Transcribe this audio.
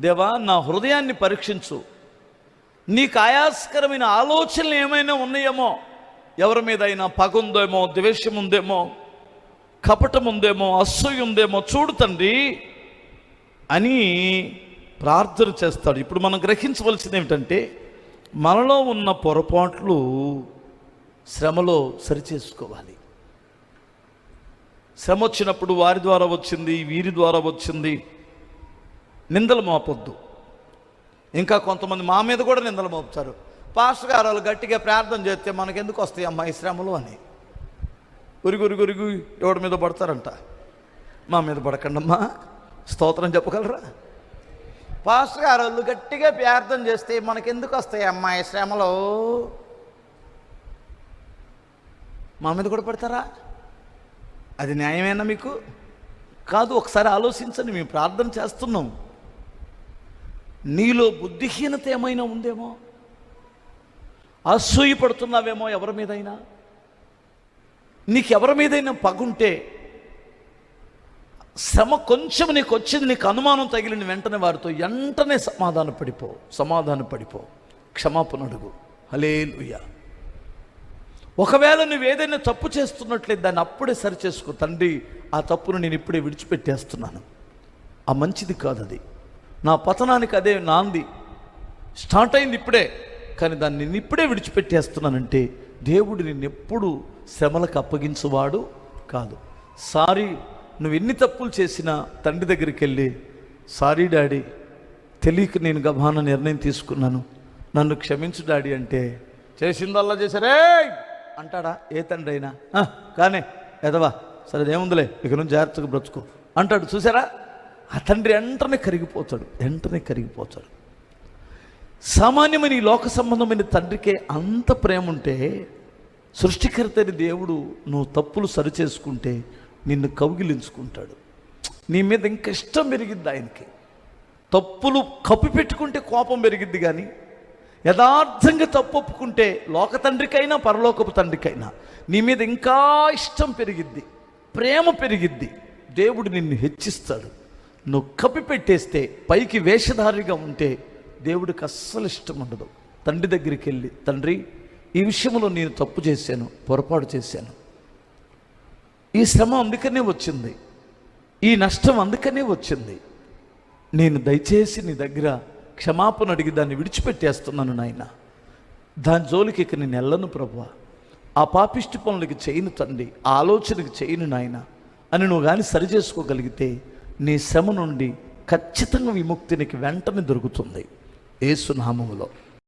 దేవా నా హృదయాన్ని పరీక్షించు. నీకు ఆయాస్కరమైన ఆలోచనలు ఏమైనా ఉన్నాయేమో? ఎవరి మీద అయినా పగ ఉందేమో ద్వేషం ఉందేమో కపటం ఉందేమో అసూయ ఉందేమో చూడు తండ్రి అని ప్రార్థన చేస్తాడు. ఇప్పుడు మనం గ్రహించవలసింది ఏమిటంటే మనలో ఉన్న పొరపాట్లు శ్రమలో సరిచేసుకోవాలి. శ్రమ వచ్చినప్పుడు వారి ద్వారా వచ్చింది వీరి ద్వారా వచ్చింది నిందలు మోపొద్దు. ఇంకా కొంతమంది మా మీద కూడా నిందలు మోపుతారు. పాస్టర్ గారు వాళ్ళు గట్టిగా ప్రార్థన చేస్తే మనకెందుకు వస్తాయి అమ్మాయి శ్రమలు అని. గురి గురి గురిగు ఎవడి మీద పడతారంట? మా మీద పడకండమ్మా. స్తోత్రం చెప్పగలరా? పాస్టర్ గారు వాళ్ళు గట్టిగా ప్రార్థన చేస్తే మనకెందుకు వస్తాయి అమ్మాయి శ్రమలు? మా మీద కూడా పడతారా? అది న్యాయమేనా మీకు? కాదు ఒకసారి ఆలోచించండి మేము ప్రార్థన చేస్తున్నాం. నీలో బుద్ధిహీనత ఏమైనా ఉందేమో? అసూయ పడుతున్నావేమో ఎవరి మీదైనా? నీకు ఎవరి మీదైనా పగుంటే శ్రమ కొంచెం నీకు వచ్చింది నీకు అనుమానం తగిలిన వెంటనే వారితో వెంటనే సమాధాన పడిపో సమాధాన పడిపో. క్షమాపణ అడుగు. హలేలుయ్యా ఒకవేళ నువ్వు ఏదైనా తప్పు చేస్తున్నట్లయితే దాన్ని అప్పుడే సరి చేసుకో తండ్రి ఆ తప్పును నేను ఇప్పుడే విడిచిపెట్టేస్తున్నాను. ఆ మంచిది కాదు అది నా పతనానికి అదే నాంది. స్టార్ట్ అయింది ఇప్పుడే కానీ దాన్ని నేను ఇప్పుడే విడిచిపెట్టేస్తున్నానంటే దేవుడు నిన్నెప్పుడు శ్రమలకు అప్పగించువాడు కాదు. సారీ నువ్వు ఎన్ని తప్పులు చేసినా తండ్రి దగ్గరికి వెళ్ళి సారీ డాడీ తెలియక నేను గభాన నిర్ణయం తీసుకున్నాను. నన్ను క్షమించు డాడీ అంటే చేసిందల్లా చేశారే! అంటాడా? ఏ తండ్రి అయినా కానీ ఎదవా సరే ఏముందిలే ఇక నుంచి జాగ్రత్తగా బ్రతుకు. అంటాడు. చూసారా? ఆ తండ్రి వెంటనే కరిగిపోతాడు వెంటనే కరిగిపోతాడు. సామాన్యమైన ఈ లోక సంబంధమైన తండ్రికే అంత ప్రేమ ఉంటే సృష్టికర్త అయిన దేవుడు నువ్వు తప్పులు సరిచేసుకుంటే నిన్ను కౌగిలించుకుంటాడు. నీ మీద ఇంకా ఇష్టం పెరిగిద్ది ఆయనకి. తప్పులు కప్పి పెట్టుకుంటే కోపం పెరిగిద్ది కానీ యథార్థంగా తప్పు ఒప్పుకుంటే లోక తండ్రికైనా పరలోకపు తండ్రికైనా నీ మీద ఇంకా ఇష్టం పెరిగిద్ది ప్రేమ పెరిగిద్ది. దేవుడు నిన్ను హెచ్చిస్తాడు. నువ్వు కప్పి పెట్టేస్తే పైకి వేషధారిగా ఉంటే దేవుడికి అస్సలు ఇష్టం ఉండదు. తండ్రి దగ్గరికి వెళ్ళి తండ్రి ఈ విషయంలో నేను తప్పు చేశాను పొరపాటు చేశాను. ఈ శ్రమ అందుకనే వచ్చింది. ఈ నష్టం అందుకనే వచ్చింది. నేను దయచేసి నీ దగ్గర క్షమాపణ అడిగి దాన్ని విడిచిపెట్టేస్తున్నాను నాయన. దాని జోలికి ఇక నేను వెళ్ళను ప్రభు ఆ పాపిష్టి పనులకి చేయను తండ్రి ఆలోచనకి చేయను నాయన. అని నువ్వు కానీ సరి చేసుకోగలిగితే నీ శ్రమ నుండి ఖచ్చితంగా విముక్తి నీకు వెంటనే దొరుకుతుంది. ఏసునామములో